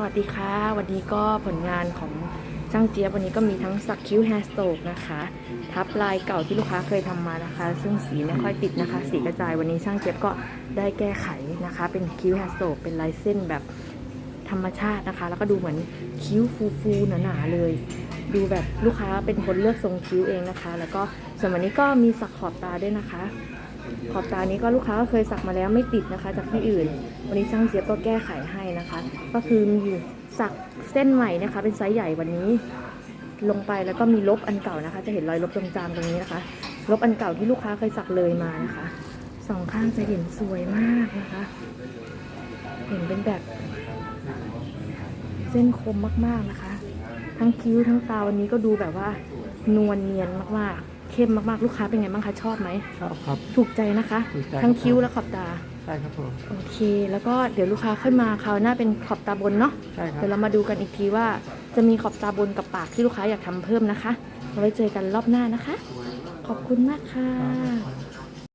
สวัสดีค่ะ วันนี้ก็ผลงานของช่างเจี๊ยบวันนี้ก็มีทั้งสักคิ้วแฮสโตกนะคะ ทับลายเก่าที่ลูกค้าเคยทำมานะคะ ซึ่งสีไม่ค่อยติดนะคะ สีกระจายวันนี้ช่างเจี๊ยบก็ได้แก้ไขนะคะ เป็นคิ้วแฮสโตกเป็นลายเส้นแบบธรรมชาตินะคะ แล้วก็ดูเหมือนคิ้วฟูๆหนาๆเลย ดูแบบลูกค้าเป็นคนเลือกทรงคิ้วเองนะคะ แล้วก็ส่วนวันนี้ก็มีสักขอบตาด้วยนะคะ ขอบตานี้ก็ลูกค้าก็เคยสักมาแล้วไม่ติดนะคะ จากที่อื่น วันนี้ช่างเจี๊ยบก็แก้ไขให้นะคะ ก็คือมีสักเส้นใหม่นะคะ เป็นไซส์ใหญ่วันนี้ลงไปแล้วก็มีลบอันเก่านะคะ จะเห็นรอยลบจางๆตรงนี้นะคะ ลบอันเก่าที่ลูกค้าเคยสักเลยมานะคะสองข้างจะเห็นสวยมากนะคะ เห็นเป็นแบบเส้นคมมากๆนะคะ ทั้งคิ้วทั้งตาวันนี้ก็ดูแบบว่านวลเนียนมากๆ เข้มมากๆลูกค้าเป็นไงบ้างคะชอบไหมชอบครับ ถูกใจนะคะ ถูกใจทั้งครับคิ้วและขอบตา ใช่ครับผม โอเค แล้วก็เดี๋ยวลูกค้าค่อยมาคราวหน้าเป็นขอบตาบนเนาะใช่ครับ เดี๋ยวเรามาดูกันอีกทีว่า จะมีขอบตาบนกับปากที่ลูกค้าอยากทำเพิ่มนะคะเอาไว้เจอกันรอบหน้านะคะ ขอบคุณมากค่ะ